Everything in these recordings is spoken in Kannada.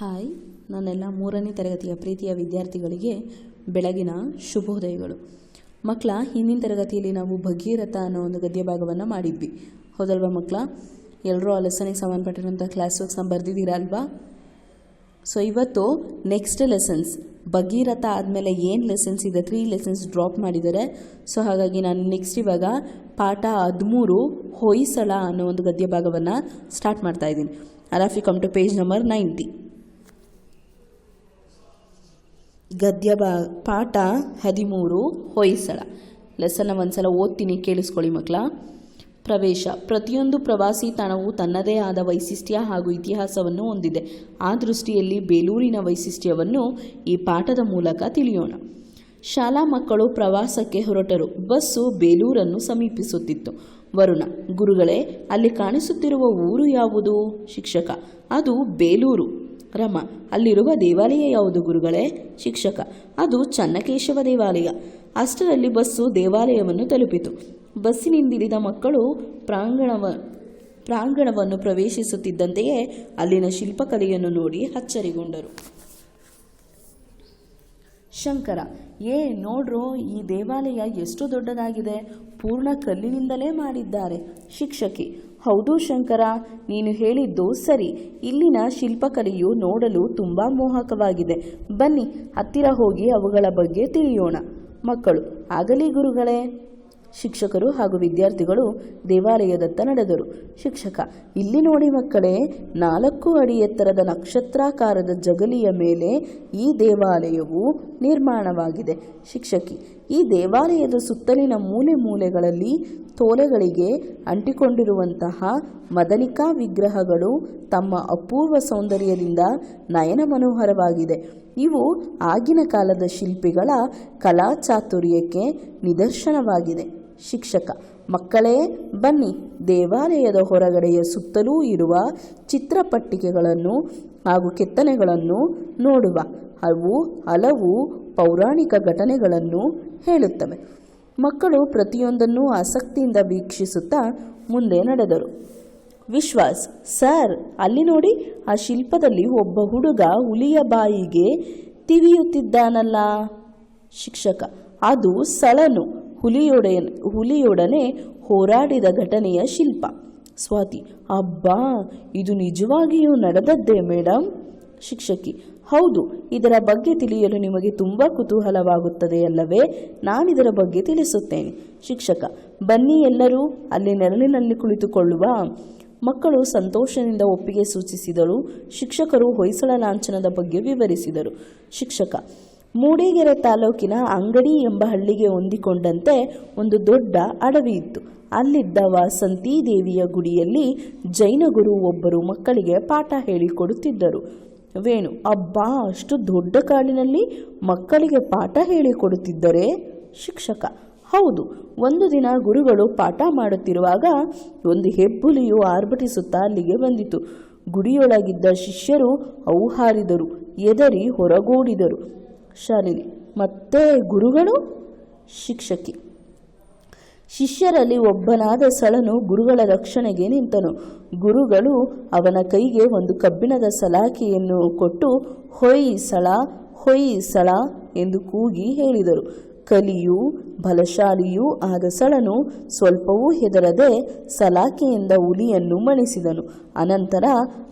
ಹಾಯ್, ನನ್ನೆಲ್ಲ ಮೂರನೇ ತರಗತಿಯ ಪ್ರೀತಿಯ ವಿದ್ಯಾರ್ಥಿಗಳಿಗೆ ಬೆಳಗಿನ ಶುಭೋದಯಗಳು. ಮಕ್ಕಳ ಹಿಂದಿನ ತರಗತಿಯಲ್ಲಿ ನಾವು ಭಗೀರಥ ಅನ್ನೋ ಒಂದು ಗದ್ಯ ಭಾಗವನ್ನು ಮಾಡಿದ್ವಿ. ಹೌದಲ್ವಾ ಮಕ್ಕಳ ಎಲ್ಲರೂ ಆ ಲೆಸನಿಗೆ ಸಂಬಂಧಪಟ್ಟಿರುವಂಥ ಕ್ಲಾಸ್ ವರ್ಕ್ಸ್ನ ಬರೆದಿದ್ದೀರಾ ಅಲ್ವಾ? ಸೊ ಇವತ್ತು ನೆಕ್ಸ್ಟ್ ಲೆಸನ್ಸ್ ಭಗೀರಥ ಆದಮೇಲೆ ಏನು ಲೆಸನ್ಸ್ ಇದೆ? ತ್ರೀ ಲೆಸನ್ಸ್ ಡ್ರಾಪ್ ಮಾಡಿದ್ದಾರೆ. ಸೊ ಹಾಗಾಗಿ ನಾನು ನೆಕ್ಸ್ಟ್ ಇವಾಗ ಪಾಠ ಹದಿಮೂರು ಹೊಯ್ಸಳ ಅನ್ನೋ ಒಂದು ಗದ್ಯ ಭಾಗವನ್ನು ಸ್ಟಾರ್ಟ್ ಮಾಡ್ತಾ ಇದ್ದೀನಿ. You come to page number ninety ಗದ್ಯ ಪಾಠ ಹದಿಮೂರು, ಹೊಯ್ಸಳ. ಲೆಸನ್ನ ಒಂದ್ಸಲ ಓದ್ತೀನಿ, ಕೇಳಿಸ್ಕೊಳ್ಳಿ ಮಕ್ಕಳ. ಪ್ರವೇಶ. ಪ್ರತಿಯೊಂದು ಪ್ರವಾಸಿ ತಾಣವು ತನ್ನದೇ ಆದ ವೈಶಿಷ್ಟ್ಯ ಹಾಗೂ ಇತಿಹಾಸವನ್ನು ಹೊಂದಿದೆ. ಆ ದೃಷ್ಟಿಯಲ್ಲಿ ಬೇಲೂರಿನ ವೈಶಿಷ್ಟ್ಯವನ್ನು ಈ ಪಾಠದ ಮೂಲಕ ತಿಳಿಯೋಣ. ಶಾಲಾ ಮಕ್ಕಳು ಪ್ರವಾಸಕ್ಕೆ ಹೊರಟರು. ಬಸ್ಸು ಬೇಲೂರನ್ನು ಸಮೀಪಿಸುತ್ತಿತ್ತು. ವರುಣ, ಗುರುಗಳೇ, ಅಲ್ಲಿ ಕಾಣಿಸುತ್ತಿರುವ ಊರು ಯಾವುದು? ಶಿಕ್ಷಕ, ಅದು ಬೇಲೂರು. ರಮ ಅಲ್ಲಿರುವ ದೇವಾಲಯ ಯಾವುದು ಗುರುಗಳೇ? ಶಿಕ್ಷಕ. ಅದು ಚನ್ನಕೇಶವ ದೇವಾಲಯ. ಅಷ್ಟರಲ್ಲಿ ಬಸ್ಸು ದೇವಾಲಯವನ್ನು ತಲುಪಿತು. ಬಸ್ಸಿನಿಂದಿಳಿದ ಮಕ್ಕಳು ಪ್ರಾಂಗಣವ, ಪ್ರಾಂಗಣವನ್ನು ಪ್ರವೇಶಿಸುತ್ತಿದ್ದಂತೆಯೇ ಅಲ್ಲಿನ ಶಿಲ್ಪಕಲೆಯನ್ನು ನೋಡಿ ಅಚ್ಚರಿಗೊಂಡರು. ಶಂಕರ, ಏ ನೋಡ್ರೋ, ಈ ದೇವಾಲಯ ಎಷ್ಟು ದೊಡ್ಡದಾಗಿದೆ. ಪೂರ್ಣ ಕಲ್ಲಿನಿಂದಲೇ ಮಾಡಿದ್ದಾರೆ. ಶಿಕ್ಷಕಿ ಹೌದು ಶಂಕರ, ನೀನು ಹೇಳಿದ್ದು ಸರಿ. ಇಲ್ಲಿನ ಶಿಲ್ಪಕಲೆಯು ನೋಡಲು ತುಂಬ ಮೋಹಕವಾಗಿದೆ. ಬನ್ನಿ, ಹತ್ತಿರ ಹೋಗಿ ಅವುಗಳ ಬಗ್ಗೆ ತಿಳಿಯೋಣ. ಮಕ್ಕಳು, ಆಗಲಿ ಗುರುಗಳೇ. ಶಿಕ್ಷಕರು ಹಾಗೂ ವಿದ್ಯಾರ್ಥಿಗಳು ದೇವಾಲಯದತ್ತ ನಡೆದರು. ಶಿಕ್ಷಕ, ಇಲ್ಲಿ ನೋಡಿ ಮಕ್ಕಳೇ, ನಾಲ್ಕು ಅಡಿ ಎತ್ತರದ ನಕ್ಷತ್ರಾಕಾರದ ಜಗಲಿಯ ಮೇಲೆ ಈ ದೇವಾಲಯವು ನಿರ್ಮಾಣವಾಗಿದೆ. ಶಿಕ್ಷಕಿ, ಈ ದೇವಾಲಯದ ಸುತ್ತಲಿನ ಮೂಲೆ ಮೂಲೆಗಳಲ್ಲಿ ತೋಲೆಗಳಿಗೆ ಅಂಟಿಕೊಂಡಿರುವಂತಹ ಮದನಿಕಾ ವಿಗ್ರಹಗಳು ತಮ್ಮ ಅಪೂರ್ವ ಸೌಂದರ್ಯದಿಂದ ನಯನ ಮನೋಹರವಾಗಿದೆ. ಇವು ಆಗಿನ ಕಾಲದ ಶಿಲ್ಪಿಗಳ ಕಲಾ ಚಾತುರ್ಯಕ್ಕೆ ನಿದರ್ಶನವಾಗಿದೆ. ಶಿಕ್ಷಕ. ಮಕ್ಕಳೇ, ಬನ್ನಿ. ದೇವಾಲಯದ ಹೊರಗಡೆಯ ಸುತ್ತಲೂ ಇರುವ ಚಿತ್ರಪಟ್ಟಿಕೆಗಳನ್ನು ಹಾಗೂ ಕೆತ್ತನೆಗಳನ್ನು ನೋಡುವ. ಅವು ಹಲವು ಪೌರಾಣಿಕ ಘಟನೆಗಳನ್ನು ಹೇಳುತ್ತವೆ. ಮಕ್ಕಳು ಪ್ರತಿಯೊಂದನ್ನು ಆಸಕ್ತಿಯಿಂದ ವೀಕ್ಷಿಸುತ್ತಾ ಮುಂದೆ ನಡೆದರು. ವಿಶ್ವಾಸ್, ಸರ್, ಅಲ್ಲಿ ನೋಡಿ. ಆ ಶಿಲ್ಪದಲ್ಲಿ ಒಬ್ಬ ಹುಡುಗ ಹುಲಿಯ ಬಾಯಿಗೆ ತಿವಿಯುತ್ತಿದ್ದಾನಲ್ಲ. ಶಿಕ್ಷಕ, ಅದು ಸಳನು. ಹುಲಿಯೊಡೆ ಹುಲಿಯೊಡನೆ ಹೋರಾಡಿದ ಘಟನೆಯ ಶಿಲ್ಪ. ಸ್ವಾತಿ, ಅಬ್ಬಾ, ಇದು ನಿಜವಾಗಿಯೂ ನಡೆದದ್ದೇ ಮೇಡಮ್ ಶಿಕ್ಷಕಿ, ಹೌದು, ಇದರ ಬಗ್ಗೆ ತಿಳಿಯಲು ನಿಮಗೆ ತುಂಬ ಕುತೂಹಲವಾಗುತ್ತದೆ ಅಲ್ಲವೇ? ನಾನಿದರ ಬಗ್ಗೆ ತಿಳಿಸುತ್ತೇನೆ. ಶಿಕ್ಷಕ, ಬನ್ನಿ ಎಲ್ಲರೂ, ಅಲ್ಲಿ ನೆರಳಿನಲ್ಲಿ ಕುಳಿತುಕೊಳ್ಳುವ. ಮಕ್ಕಳು ಸಂತೋಷದಿಂದ ಒಪ್ಪಿಗೆ ಸೂಚಿಸಿದರು. ಶಿಕ್ಷಕರು ಹೊಯ್ಸಳ ಲಾಂಛನದ ಬಗ್ಗೆ ವಿವರಿಸಿದರು. ಶಿಕ್ಷಕ ಮೂಡಿಗೆರೆ ತಾಲೂಕಿನ ಅಂಗಡಿ ಎಂಬ ಹಳ್ಳಿಗೆ ಹೊಂದಿಕೊಂಡಂತೆ ಒಂದು ದೊಡ್ಡ ಅಡವಿ ಇತ್ತು. ಅಲ್ಲಿದ್ದ ವಾಸಂತಿ ದೇವಿಯ ಗುಡಿಯಲ್ಲಿ ಜೈನ ಗುರು ಒಬ್ಬರು ಮಕ್ಕಳಿಗೆ ಪಾಠ ಹೇಳಿಕೊಡುತ್ತಿದ್ದರು. ವೇಣು, ಅಬ್ಬಾ, ಅಷ್ಟು ದೊಡ್ಡ ಕಾಡಿನಲ್ಲಿ ಮಕ್ಕಳಿಗೆ ಪಾಠ ಹೇಳಿಕೊಡುತ್ತಿದ್ದರೆ? ಶಿಕ್ಷಕ. ಹೌದು, ಒಂದು ದಿನ ಗುರುಗಳು ಪಾಠ ಮಾಡುತ್ತಿರುವಾಗ ಒಂದು ಹೆಬ್ಬುಲಿಯು ಆರ್ಭಟಿಸುತ್ತಾ ಅಲ್ಲಿಗೆ ಬಂದಿತು. ಗುಡಿಯೊಳಗಿದ್ದ ಶಿಷ್ಯರು ಔಹಾರಿದರು ಎದರಿ ಹೊರಗೋಡಿದರು. ಶಾಲಿನಿ. ಮತ್ತೆ ಗುರುಗಳು, ಶಿಕ್ಷಕಿ. ಶಿಷ್ಯರಲ್ಲಿ ಒಬ್ಬನಾದ ಸಳನು ಗುರುಗಳ ರಕ್ಷಣೆಗೆ ನಿಂತನು. ಗುರುಗಳು ಅವನ ಕೈಗೆ ಒಂದು ಕಬ್ಬಿಣದ ಸಲಾಕೆಯನ್ನು ಕೊಟ್ಟು, ಹೊಯ್ ಸಳ ಹೊಯ್ ಸಳ ಎಂದು ಕೂಗಿ ಹೇಳಿದರು. ಕಲಿಯೂ, ಬಲಶಾಲಿಯೂ ಆದ ಸಳನು ಸ್ವಲ್ಪವೂ ಹೆದರದೆ ಸಲಾಕೆಯಿಂದ ಹುಲಿಯನ್ನು ಮಣಿಸಿದನು. ಅನಂತರ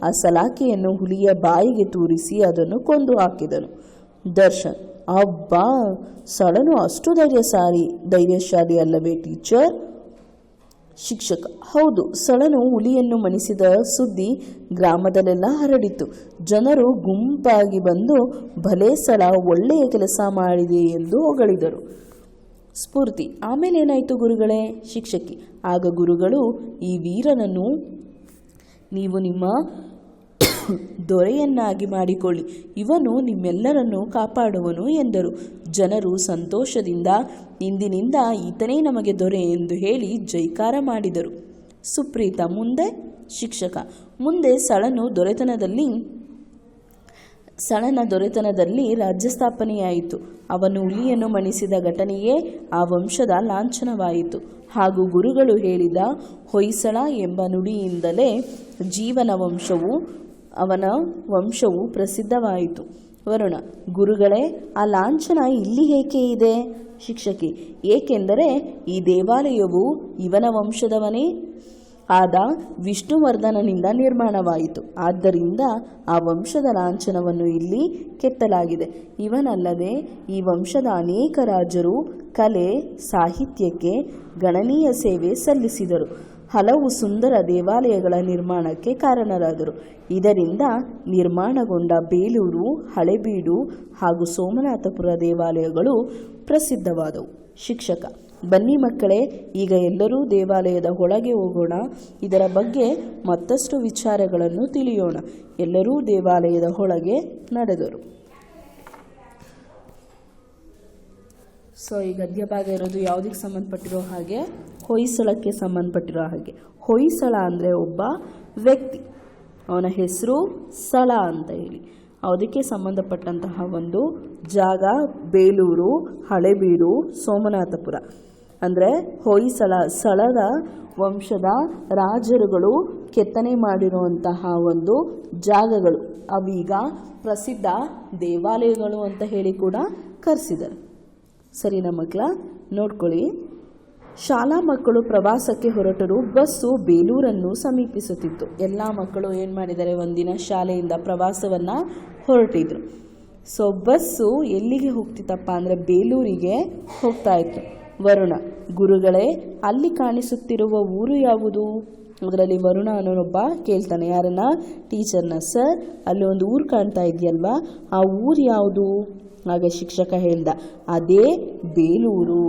ಆ ಸಲಾಕೆಯನ್ನು ಹುಲಿಯ ಬಾಯಿಗೆ ತೂರಿಸಿ ಅದನ್ನು ಕೊಂದು ಹಾಕಿದನು. ದರ್ಶನ್. ಅಬ್ಬಾ ಸಳನು ಅಷ್ಟು ಧೈರ್ಯಶಾಲಿ ಧೈರ್ಯಶಾಲಿ ಅಲ್ಲವೇ ಟೀಚರ್? ಶಿಕ್ಷಕ, ಹೌದು ಸಳನು ಹುಲಿಯನ್ನು ಮಣಿಸಿದ ಸುದ್ದಿ ಗ್ರಾಮದಲ್ಲೆಲ್ಲ ಹರಡಿತು. ಜನರು ಗುಂಪಾಗಿ ಬಂದು, ಭಲೇ ಸಲ ಒಳ್ಳೆಯ ಕೆಲಸ ಮಾಡಿದೆ ಎಂದು ಹೊಗಳಿದರು. ಸ್ಫೂರ್ತಿ, ಆಮೇಲೆ ಏನಾಯಿತು ಗುರುಗಳೇ? ಶಿಕ್ಷಕಿ, ಆಗ ಗುರುಗಳು, ಈ ವೀರನನ್ನು ನೀವು ನಿಮ್ಮ ದೊರೆಯನ್ನಾಗಿ ಮಾಡಿಕೊಳ್ಳಿ. ಇವನು ನಿಮ್ಮೆಲ್ಲರನ್ನು ಕಾಪಾಡುವನು ಎಂದರು. ಜನರು ಸಂತೋಷದಿಂದ, ಇಂದಿನಿಂದ ಈತನೇ ನಮಗೆ ದೊರೆ ಎಂದು ಹೇಳಿ ಜೈಕಾರ ಮಾಡಿದರು. ಸುಪ್ರೀತ ಮುಂದೆ ಶಿಕ್ಷಕ. ಮುಂದೆ ಸಳನು ದೊರೆತನದಲ್ಲಿ, ಸಳನ ದೊರೆತನದಲ್ಲಿ ರಾಜ್ಯ ಸ್ಥಾಪನೆಯಾಯಿತು ಅವನು ಹುಲಿಯನ್ನು ಮಣಿಸಿದ ಘಟನೆಯೇ ಆ ವಂಶದ ಲಾಂಛನವಾಯಿತು. ಹಾಗೂ ಗುರುಗಳು ಹೇಳಿದ ಹೊಯ್ಸಳ ಎಂಬ ನುಡಿಯಿಂದಲೇ ಜೀವನ ವಂಶವು ಅವನ ವಂಶವು ಪ್ರಸಿದ್ಧವಾಯಿತು. ವರುಣ, ಗುರುಗಳೇ, ಆ ಲಾಂಛನ ಇಲ್ಲಿ ಏಕೆ ಇದೆ? ಶಿಕ್ಷಕಿ, ಏಕೆಂದರೆ ಈ ದೇವಾಲಯವು ಇವನ ವಂಶದವನೇ. ಆದ ವಿಷ್ಣುವರ್ಧನನಿಂದ ನಿರ್ಮಾಣವಾಯಿತು. ಆದ್ದರಿಂದ ಆ ವಂಶದ ಲಾಂಛನವನ್ನು ಇಲ್ಲಿ ಕೆತ್ತಲಾಗಿದೆ. ಇವನಲ್ಲದೆ ಈ ವಂಶದ ಅನೇಕ ರಾಜರು ಕಲೆ, ಸಾಹಿತ್ಯಕ್ಕೆ ಗಣನೀಯ ಸೇವೆ ಸಲ್ಲಿಸಿದರು. ಹಲವು ಸುಂದರ ದೇವಾಲಯಗಳ ನಿರ್ಮಾಣಕ್ಕೆ ಕಾರಣರಾದರು. ಇದರಿಂದ ನಿರ್ಮಾಣಗೊಂಡ ಬೇಲೂರು, ಹಳೆಬೀಡು ಹಾಗೂ ಸೋಮನಾಥಪುರ ದೇವಾಲಯಗಳು ಪ್ರಸಿದ್ಧವಾದವು. ಶಿಕ್ಷಕ, ಬನ್ನಿ ಮಕ್ಕಳೇ, ಈಗ ಎಲ್ಲರೂ ದೇವಾಲಯದ ಒಳಗೆ ಹೋಗೋಣ. ಇದರ ಬಗ್ಗೆ ಮತ್ತಷ್ಟು ವಿಚಾರಗಳನ್ನು ತಿಳಿಯೋಣ. ಎಲ್ಲರೂ ದೇವಾಲಯದ ಒಳಗೆ ನಡೆದರು. ಸೊ ಈ ಗದ್ಯ ಭಾಗ ಇರೋದು ಯಾವುದಕ್ಕೆ ಸಂಬಂಧಪಟ್ಟಿರೋ ಹಾಗೆ? ಹೊಯ್ಸಳಕ್ಕೆ ಸಂಬಂಧಪಟ್ಟಿರೋ ಹಾಗೆ. ಹೊಯ್ಸಳ ಅಂದರೆ ಒಬ್ಬ ವ್ಯಕ್ತಿ. ಅವನ ಹೆಸರು ಸಳ ಅಂತ ಹೇಳಿ. ಅದಕ್ಕೆ ಸಂಬಂಧಪಟ್ಟಂತಹ ಒಂದು ಜಾಗ ಬೇಲೂರು, ಹಳೆಬೀಡು, ಸೋಮನಾಥಪುರ. ಅಂದರೆ ಹೊಯ್ಸಳ, ಸಳದ ವಂಶದ ರಾಜರುಗಳು ಕೆತ್ತನೆ ಮಾಡಿರುವಂತಹ ಒಂದು ಜಾಗಗಳು. ಅವೀಗ ಪ್ರಸಿದ್ಧ ದೇವಾಲಯಗಳು ಅಂತ ಹೇಳಿ ಕೂಡ ಕರೆಸಿದ್ದಾರೆ. ಸರಿನಾ ಮಕ್ಕಳ ನೋಡ್ಕೊಳ್ಳಿ. ಶಾಲಾ ಮಕ್ಕಳು ಪ್ರವಾಸಕ್ಕೆ ಹೊರಟರು, ಬಸ್ಸು ಬೇಲೂರನ್ನು ಸಮೀಪಿಸುತ್ತಿತ್ತು. ಎಲ್ಲ ಮಕ್ಕಳು ಏನು ಮಾಡಿದ್ದಾರೆ ಒಂದಿನ ಶಾಲೆಯಿಂದ ಪ್ರವಾಸವನ್ನು ಹೊರಟಿದ್ರು. ಸೊ ಬಸ್ಸು ಎಲ್ಲಿಗೆ ಹೋಗ್ತಿತ್ತಪ್ಪ ಅಂದರೆ ಬೇಲೂರಿಗೆ ಹೋಗ್ತಾ ಇತ್ತು ವರುಣ, ಗುರುಗಳೇ, ಅಲ್ಲಿ ಕಾಣಿಸುತ್ತಿರುವ ಊರು ಯಾವುದು? ಅದರಲ್ಲಿ ವರುಣ ಅನ್ನೋನೊಬ್ಬ ಕೇಳ್ತಾನೆ. ಯಾರನ್ನ? ಟೀಚರ್ನ, ಸರ್, ಅಲ್ಲಿ ಒಂದು ಊರು ಕಾಣ್ತಾ ಇದೆಯಲ್ವಾ? ಆ ಊರು ಯಾವುದು? ಆಗ ಶಿಕ್ಷಕ ಹೇಳ್ದ, ಅದೇ ಬೇಲೂರು.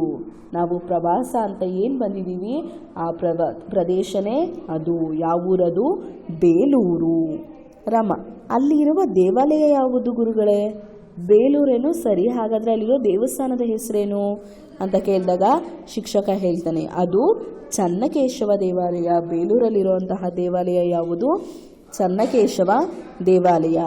ನಾವು ಪ್ರವಾಸ ಅಂತ ಏನು ಬಂದಿದ್ದೀವಿ ಆ ಪ್ರವ, ಪ್ರದೇಶನೇ ಅದು, ಯಾವೂರದು? ಬೇಲೂರು. ರಮ, ಅಲ್ಲಿರುವ ದೇವಾಲಯ ಯಾವುದು ಗುರುಗಳೇ? ಬೇಲೂರೇನು? ಸರಿ, ಹಾಗಾದರೆ ಅಲ್ಲಿರೋ ದೇವಸ್ಥಾನದ ಹೆಸರೇನು? ಅಂತ ಕೇಳಿದಾಗ ಶಿಕ್ಷಕ ಹೇಳ್ತಾನೆ, ಅದು ಚನ್ನಕೇಶವ ದೇವಾಲಯ. ಬೇಲೂರಲ್ಲಿರುವಂತಹ ದೇವಾಲಯ ಯಾವುದು? ಚನ್ನಕೇಶವ ದೇವಾಲಯ.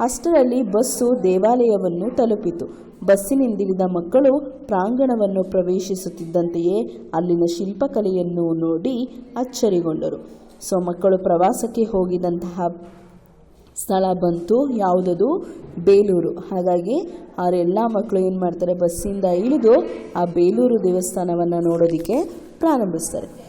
ಅಷ್ಟರಲ್ಲಿ ಬಸ್ಸು ದೇವಾಲಯವನ್ನು ತಲುಪಿತು. ಬಸ್ಸಿನಿಂದಿಳಿದ ಮಕ್ಕಳು ಪ್ರಾಂಗಣವನ್ನು ಪ್ರವೇಶಿಸುತ್ತಿದ್ದಂತೆಯೇ ಅಲ್ಲಿನ ಶಿಲ್ಪಕಲೆಯನ್ನು ನೋಡಿ ಅಚ್ಚರಿಗೊಂಡರು. ಸೊ, ಮಕ್ಕಳು ಪ್ರವಾಸಕ್ಕೆ ಹೋಗಿದಂತಹ ಸ್ಥಳ ಬಂತು, ಯಾವುದದು? ಬೇಲೂರು. ಹಾಗಾಗಿ ಅವರೆಲ್ಲ ಮಕ್ಕಳು ಏನು ಮಾಡ್ತಾರೆ? ಬಸ್ಸಿಂದ ಇಳಿದು ಆ ಬೇಲೂರು ದೇವಸ್ಥಾನವನ್ನು ನೋಡೋದಕ್ಕೆ ಪ್ರಾರಂಭಿಸ್ತಾರೆ.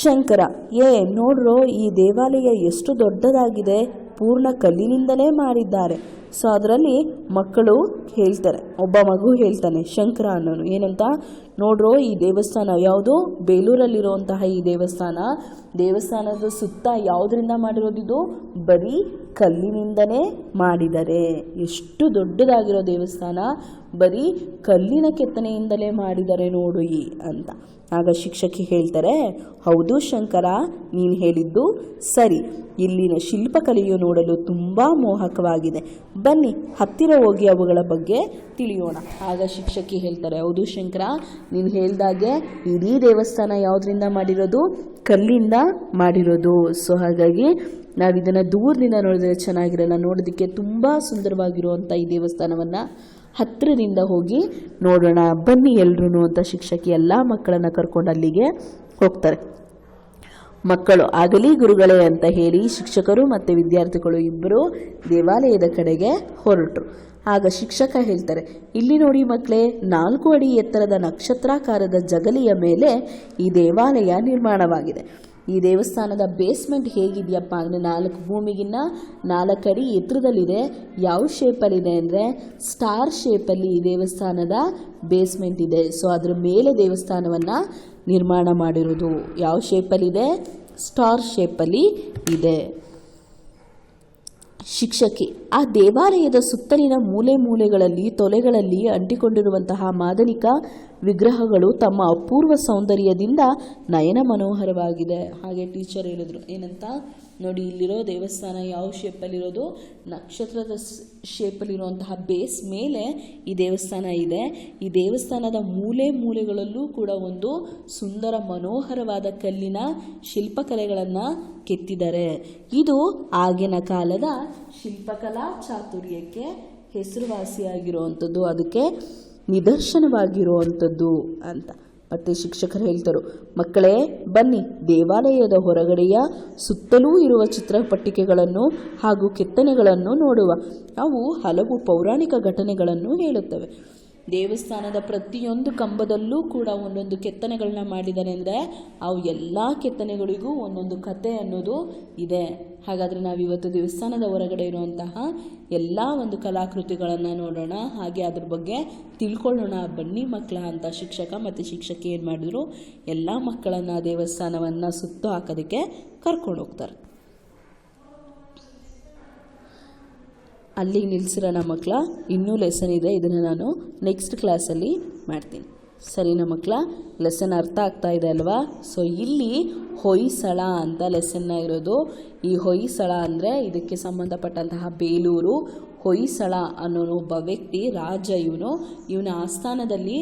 ಶಂಕರ, ಏ, ನೋಡ್ರೋ, ಈ ದೇವಾಲಯ ಎಷ್ಟು ದೊಡ್ಡದಾಗಿದೆ. ಪೂರ್ಣ ಕಲ್ಲಿನಿಂದಲೇ ಮಾಡಿದ್ದಾರೆ. ಸೊ ಅದರಲ್ಲಿ ಮಕ್ಕಳು ಹೇಳ್ತಾರೆ, ಒಬ್ಬ ಮಗು ಹೇಳ್ತಾನೆ, ಶಂಕರ ಅನ್ನೋನು. ಏನಂತ? ನೋಡ್ರೋ, ಈ ದೇವಸ್ಥಾನ ಯಾವುದು? ಬೇಲೂರಲ್ಲಿರುವಂತಹ ಈ ದೇವಸ್ಥಾನ. ದೇವಸ್ಥಾನದ ಸುತ್ತ ಯಾವುದರಿಂದ ಮಾಡಿರೋದಿದು? ಬರೀ ಕಲ್ಲಿನಿಂದನೇ ಮಾಡಿದರೆ. ಎಷ್ಟು ದೊಡ್ಡದಾಗಿರೋ ದೇವಸ್ಥಾನ, ಬರೀ ಕಲ್ಲಿನ ಕೆತ್ತನೆಯಿಂದಲೇ ಮಾಡಿದರೆ ನೋಡು ಈ ಅಂತ. ಆಗ ಶಿಕ್ಷಕಿ ಹೇಳ್ತಾರೆ, ಹೌದು ಶಂಕರ, ನೀನು ಹೇಳಿದ್ದು ಸರಿ. ಇಲ್ಲಿನ ಶಿಲ್ಪಕಲೆಯು ನೋಡಲು ತುಂಬ ಮೋಹಕವಾಗಿದೆ. ಬನ್ನಿ, ಹತ್ತಿರ ಹೋಗಿ ಅವುಗಳ ಬಗ್ಗೆ ತಿಳಿಯೋಣ. ಆಗ ಶಿಕ್ಷಕಿ ಹೇಳ್ತಾರೆ, ಹೌದು ಶಂಕರ, ನೀನು ಹೇಳ್ದಾಗೆ ಇಡೀ ದೇವಸ್ಥಾನ ಯಾವುದರಿಂದ ಮಾಡಿರೋದು? ಕಲ್ಲಿಂದ ಮಾಡಿರೋದು. ಸೊ ಹಾಗಾಗಿ ನಾವು ಇದನ್ನು ದೂರದಿಂದ ನೋಡಿದ್ರೆ ಚೆನ್ನಾಗಿರಲ್ಲ. ನೋಡೋದಕ್ಕೆ ತುಂಬ ಸುಂದರವಾಗಿರುವಂಥ ಈ ದೇವಸ್ಥಾನವನ್ನು ಹತ್ತಿರದಿಂದ ಹೋಗಿ ನೋಡೋಣ. ಬನ್ನಿ ಎಲ್ಲರೂ ಅಂತ ಶಿಕ್ಷಕಿ ಎಲ್ಲ ಮಕ್ಕಳನ್ನು ಕರ್ಕೊಂಡು ಅಲ್ಲಿಗೆ ಹೋಗ್ತಾರೆ. ಮಕ್ಕಳು ಆಗಲಿ ಗುರುಗಳೇ ಅಂತ ಹೇಳಿ ಶಿಕ್ಷಕರು ಮತ್ತು ವಿದ್ಯಾರ್ಥಿಗಳು ಇಬ್ಬರು ದೇವಾಲಯದ ಕಡೆಗೆ ಹೊರಟರು. ಆಗ ಶಿಕ್ಷಕ ಹೇಳ್ತಾರೆ, ಇಲ್ಲಿ ನೋಡಿ ಮಕ್ಕಳೇ, ನಾಲ್ಕು ಅಡಿ ಎತ್ತರದ ನಕ್ಷತ್ರಾಕಾರದ ಜಗಲಿಯ ಮೇಲೆ ಈ ದೇವಾಲಯ ನಿರ್ಮಾಣವಾಗಿದೆ. ಈ ದೇವಸ್ಥಾನದ ಬೇಸ್ಮೆಂಟ್ ಹೇಗಿದೆಯಪ್ಪ ಅಂದರೆ ನಾಲ್ಕು ಭೂಮಿಗಿನ್ನ ನಾಲ್ಕು ಅಡಿ ಎತ್ತರದಲ್ಲಿದೆ. ಯಾವ ಶೇಪಲ್ಲಿದೆ ಅಂದರೆ ಸ್ಟಾರ್ ಶೇಪಲ್ಲಿ ಈ ದೇವಸ್ಥಾನದ ಬೇಸ್ಮೆಂಟ್ ಇದೆ. ಸೊ ಅದರ ಮೇಲೆ ದೇವಸ್ಥಾನವನ್ನು ನಿರ್ಮಾಣ ಮಾಡಿರೋದು. ಯಾವ ಶೇಪಲ್ಲಿದೆ ಸ್ಟಾರ್ ಶೇಪಲ್ಲಿ ಇದೆ. ಶಿಕ್ಷಕಿ ಆ ದೇವಾಲಯದ ಸುತ್ತಲಿನ ಮೂಲೆ ಮೂಲೆಗಳಲ್ಲಿ ತೊಲೆಗಳಲ್ಲಿ ಅಂಟಿಕೊಂಡಿರುವಂತಹ ಮಾದನಿಕ ವಿಗ್ರಹಗಳು ತಮ್ಮ ಅಪೂರ್ವ ಸೌಂದರ್ಯದಿಂದ ನಯನ ಮನೋಹರವಾಗಿದೆ. ಹಾಗೆ ಟೀಚರ್ ಹೇಳಿದ್ರು, ಏನಂತ? ನೋಡಿ, ಇಲ್ಲಿರೋ ದೇವಸ್ಥಾನ ಯಾವ ಶೇಪಲ್ಲಿರೋದು ನಕ್ಷತ್ರದ ಶೇಪಲ್ಲಿರುವಂತಹ ಬೇಸ್ ಮೇಲೆ ಈ ದೇವಸ್ಥಾನ ಇದೆ. ಈ ದೇವಸ್ಥಾನದ ಮೂಲೆ ಮೂಲೆಗಳಲ್ಲೂ ಕೂಡ ಒಂದು ಸುಂದರ ಮನೋಹರವಾದ ಕಲ್ಲಿನ ಶಿಲ್ಪಕಲೆಗಳನ್ನು ಕೆತ್ತಿದ್ದಾರೆ. ಇದು ಆಗಿನ ಕಾಲದ ಶಿಲ್ಪಕಲಾ ಚಾತುರ್ಯಕ್ಕೆ ಹೆಸರುವಾಸಿಯಾಗಿರುವಂಥದ್ದು ಅದಕ್ಕೆ ನಿದರ್ಶನವಾಗಿರುವಂಥದ್ದು ಅಂತ ಮತ್ತೆ ಶಿಕ್ಷಕರು ಹೇಳ್ತಾರೆ. ಮಕ್ಕಳೇ, ಬನ್ನಿ, ದೇವಾಲಯದ ಹೊರಗಡೆಯ ಸುತ್ತಲೂ ಇರುವ ಚಿತ್ರಪಟ್ಟಿಕೆಗಳನ್ನು ಹಾಗೂ ಕೆತ್ತನೆಗಳನ್ನು ನೋಡುವ. ಅವು ಹಲವು ಪೌರಾಣಿಕ ಘಟನೆಗಳನ್ನು ಹೇಳುತ್ತವೆ. ದೇವಸ್ಥಾನದ ಪ್ರತಿಯೊಂದು ಕಂಬದಲ್ಲೂ ಕೂಡ ಒಂದೊಂದು ಕೆತ್ತನೆಗಳನ್ನ ಮಾಡಿದ್ದಾರೆ ಅಂದರೆ ಅವು ಎಲ್ಲ ಕೆತ್ತನೆಗಳಿಗೂ ಒಂದೊಂದು ಕತೆ ಅನ್ನೋದು ಇದೆ. ಹಾಗಾದರೆ ನಾವು ಇವತ್ತು ದೇವಸ್ಥಾನದ ಹೊರಗಡೆ ಇರುವಂತಹ ಎಲ್ಲ ಒಂದು ಕಲಾಕೃತಿಗಳನ್ನು ನೋಡೋಣ. ಹಾಗೆ ಅದ್ರ ಬಗ್ಗೆ ತಿಳ್ಕೊಳ್ಳೋಣ. ಬನ್ನಿ ಮಕ್ಕಳ ಅಂತ ಶಿಕ್ಷಕ ಮತ್ತು ಶಿಕ್ಷಕಿ ಏನು ಮಾಡಿದ್ರು? ಎಲ್ಲ ಮಕ್ಕಳನ್ನು ದೇವಸ್ಥಾನವನ್ನು ಸುತ್ತು ಹಾಕೋದಕ್ಕೆ ಕರ್ಕೊಂಡು ಹೋಗ್ತಾರೆ ಅಲ್ಲಿಗೆ ನಿಲ್ಲಿಸಿರೋಣ ಮಕ್ಕಳ ಇನ್ನೂ ಲೆಸನ್ ಇದೆ, ಇದನ್ನು ನಾನು ನೆಕ್ಸ್ಟ್ ಕ್ಲಾಸಲ್ಲಿ ಮಾಡ್ತೀನಿ. ಸರಿನಾ ಮಕ್ಕಳ ಲೆಸನ್ ಅರ್ಥ ಆಗ್ತಾ ಇದೆ ಅಲ್ವಾ? ಸೊ ಇಲ್ಲಿ ಹೊಯ್ಸಳ ಅಂತ ಲೆಸನ್ನ ಇರೋದು. ಈ ಹೊಯ್ಸಳ ಅಂದರೆ ಇದಕ್ಕೆ ಸಂಬಂಧಪಟ್ಟಂತಹ ಬೇಲೂರು. ಹೊಯ್ಸಳ ಅನ್ನೋ ಒಬ್ಬ ವ್ಯಕ್ತಿ ರಾಜ ಇವನು. ಇವನ ಆಸ್ಥಾನದಲ್ಲಿ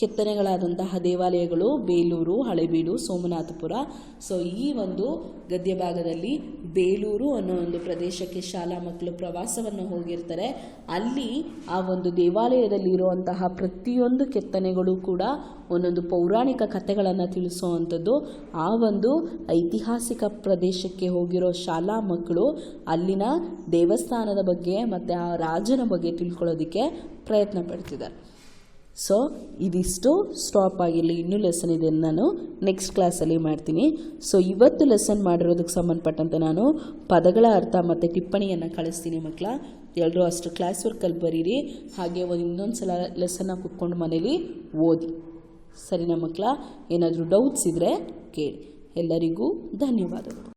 ಕೆತ್ತನೆಗಳಾದಂತಹ ದೇವಾಲಯಗಳು ಬೇಲೂರು, ಹಳೆಬೀಡು, ಸೋಮನಾಥಪುರ. ಸೊ ಈ ಒಂದು ಗದ್ಯ ಭಾಗದಲ್ಲಿ ಬೇಲೂರು ಅನ್ನೋ ಒಂದು ಪ್ರದೇಶಕ್ಕೆ ಶಾಲಾ ಮಕ್ಕಳು ಪ್ರವಾಸವನ್ನು ಹೋಗಿರ್ತಾರೆ. ಅಲ್ಲಿ ಆ ಒಂದು ದೇವಾಲಯದಲ್ಲಿ ಇರುವಂತಹ ಪ್ರತಿಯೊಂದು ಕೆತ್ತನೆಗಳು ಕೂಡ ಒಂದೊಂದು ಪೌರಾಣಿಕ ಕಥೆಗಳನ್ನು ತಿಳಿಸುವಂಥದ್ದು. ಆ ಒಂದು ಐತಿಹಾಸಿಕ ಪ್ರದೇಶಕ್ಕೆ ಹೋಗಿರೋ ಶಾಲಾ ಮಕ್ಕಳು ಅಲ್ಲಿನ ದೇವಸ್ಥಾನದ ಬಗ್ಗೆ ಮತ್ತು ಆ ರಾಜನ ಬಗ್ಗೆ ತಿಳ್ಕೊಳ್ಳೋದಕ್ಕೆ ಪ್ರಯತ್ನ ಪಡ್ತಿದ್ದಾರೆ. ಸೊ ಇದಿಷ್ಟು ಸ್ಟಾಪ್ ಆಗಿರಲಿ. ಇನ್ನೂ ಲೆಸನ್ ಇದೆ ನಾನು ನೆಕ್ಸ್ಟ್ ಕ್ಲಾಸಲ್ಲಿ ಮಾಡ್ತೀನಿ. ಸೊ ಇವತ್ತು ಲೆಸನ್ ಮಾಡಿರೋದಕ್ಕೆ ಸಂಬಂಧಪಟ್ಟಂತೆ ನಾನು ಪದಗಳ ಅರ್ಥ ಮತ್ತು ಟಿಪ್ಪಣಿಯನ್ನು ಕಳಿಸ್ತೀನಿ ಮಕ್ಕಳ. ಎಲ್ಲರೂ ಅಷ್ಟು ಕ್ಲಾಸ್ ವರ್ಕಲ್ಲಿ ಬರೀರಿ. ಹಾಗೆ ಒಂದು ಇನ್ನೊಂದು ಸಲ ಲೆಸನ್ನ ಕುತ್ಕೊಂಡು ಮನೇಲಿ ಓದಿ. ಸರಿನಾ ಮಕ್ಕಳ? ಏನಾದರೂ ಡೌಟ್ಸ್ ಇದ್ದರೆ ಕೇಳಿ. ಎಲ್ಲರಿಗೂ ಧನ್ಯವಾದಗಳು.